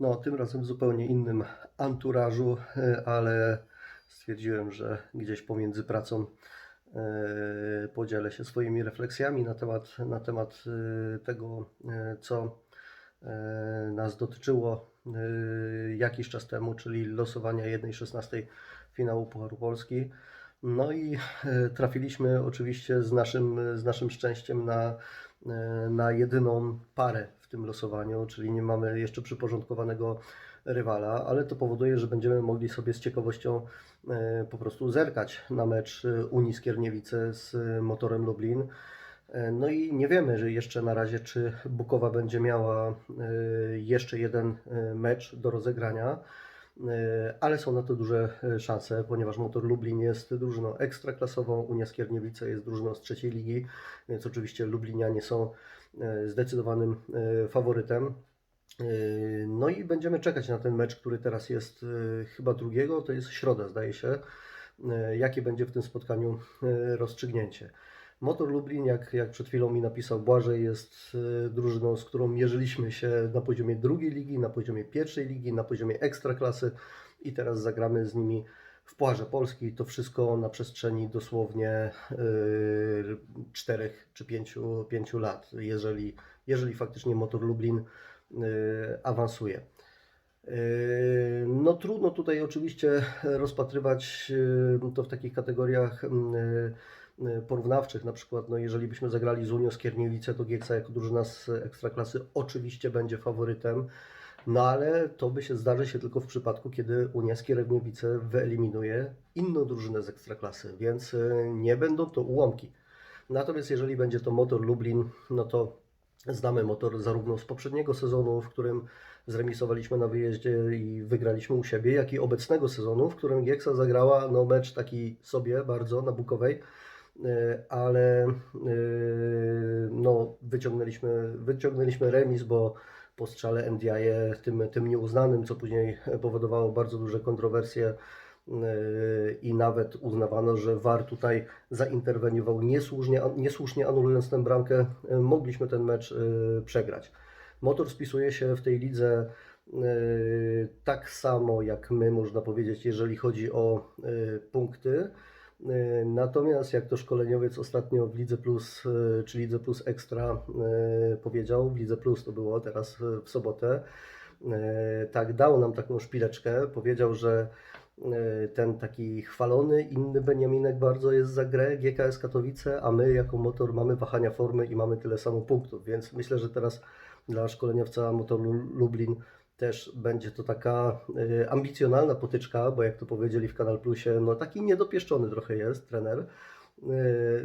No, tym razem w zupełnie innym anturażu, e, ale stwierdziłem, że gdzieś pomiędzy pracą e, podzielę się swoimi refleksjami na temat, na temat e, tego, co nas dotyczyło jakiś czas temu, czyli losowania 1-16 finału Pucharu Polski. No i e, trafiliśmy oczywiście z naszym, z naszym szczęściem na, e, na jedyną parę w tym losowaniu, czyli nie mamy jeszcze przyporządkowanego rywala, ale to powoduje, że będziemy mogli sobie z ciekawością e, po prostu zerkać na mecz Unii Skierniewice z Motorem Lublin. No i nie wiemy, że jeszcze na razie, czy Bukowa będzie miała jeszcze jeden mecz do rozegrania, ale są na to duże e, szanse, ponieważ Motor Lublin jest drużyną ekstraklasową, Unia Skierniewice jest drużyną z trzeciej ligi, więc oczywiście Lublinianie są e, zdecydowanym e, faworytem. E, No i będziemy czekać na ten mecz, który teraz jest e, chyba drugiego, to jest środa zdaje się, e, jakie będzie w tym spotkaniu e, rozstrzygnięcie. Motor Lublin, jak, jak przed chwilą mi napisał Błażej, jest e, drużyną, z którą mierzyliśmy się na poziomie drugiej ligi, na poziomie pierwszej ligi, na poziomie ekstraklasy i teraz zagramy z nimi w Pucharze Polski. To wszystko na przestrzeni dosłownie yy, 4 czy 5, pięciu lat, jeżeli, jeżeli faktycznie Motor Lublin yy, awansuje. No trudno tutaj oczywiście rozpatrywać to w takich kategoriach porównawczych, na przykład no jeżeli byśmy zagrali z Unią Skierniewice, to Gieksa jako drużyna z Ekstraklasy oczywiście będzie faworytem, no ale to by się zdarzy się tylko w przypadku, kiedy Unia Skierniewice wyeliminuje inną drużynę z Ekstraklasy, więc yy, nie będą to ułamki. Natomiast jeżeli będzie to Motor Lublin, no to znamy Motor zarówno z poprzedniego sezonu, w którym zremisowaliśmy na wyjeździe i wygraliśmy u siebie, jak i obecnego sezonu, w którym Gieksa zagrała no, mecz taki sobie bardzo na Bukowej, ale e, no, wyciągnęliśmy, wyciągnęliśmy remis, bo po strzale NDIE, tym, tym nieuznanym, co później powodowało bardzo duże kontrowersje e, i nawet uznawano, że VAR tutaj zainterweniował niesłusznie, niesłusznie anulując tę bramkę, e, mogliśmy ten mecz e, przegrać. Motor spisuje się w tej lidze e, tak samo jak my, można powiedzieć, jeżeli chodzi o e, punkty. E, Natomiast jak to szkoleniowiec ostatnio w Lidze Plus, e, czy Lidze Plus Ekstra e, powiedział, w Lidze Plus to było teraz w sobotę, tak dał nam taką szpileczkę, powiedział, że ten taki chwalony, inny Beniaminek bardzo jest za grę GKS Katowice, a my jako motor mamy wahania formy i mamy tyle samo punktów, więc myślę, że teraz dla szkoleniowca Motoru Lublin też będzie to taka y, ambicjonalna potyczka, bo jak to powiedzieli w Kanal Plusie, no taki niedopieszczony trochę jest trener, y,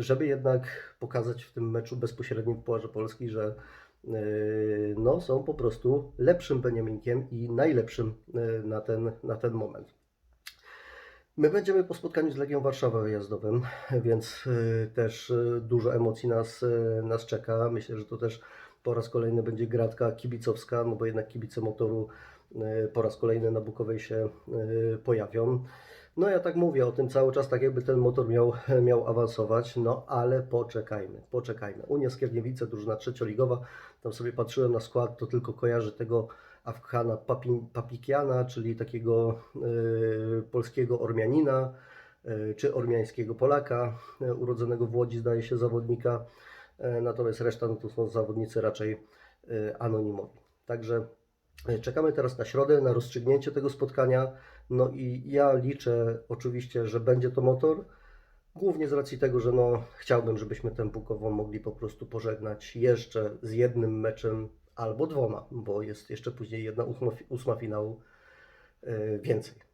żeby jednak pokazać w tym meczu bezpośrednim w Pucharze Polski, że y, no, są po prostu lepszym Beniaminkiem i najlepszym na ten, na ten moment. My będziemy po spotkaniu z Legią Warszawa wyjazdowym, więc też dużo emocji nas, nas czeka. Myślę, że to też po raz kolejny będzie gratka kibicowska, no bo jednak kibice motoru y, po raz kolejny na Bukowej się y, pojawią. No ja tak mówię o tym cały czas, tak jakby ten motor miał, miał awansować, no ale poczekajmy, poczekajmy. Unia Skierniewice, drużyna trzecioligowa, tam sobie patrzyłem na skład, to tylko kojarzy tego Afghana Papi, Papikiana, czyli takiego y, polskiego Ormianina, y, czy ormiańskiego Polaka, y, urodzonego w Łodzi, zdaje się, zawodnika. E, Natomiast reszta no to są zawodnicy raczej y, anonimowi. Także y, czekamy teraz na środę, na rozstrzygnięcie tego spotkania. No i ja liczę oczywiście, że będzie to motor. Głównie z racji tego, że no, chciałbym, żebyśmy tę Bukową mogli po prostu pożegnać jeszcze z jednym meczem albo dwoma, bo jest jeszcze później jedna ósma, ósma finału więcej.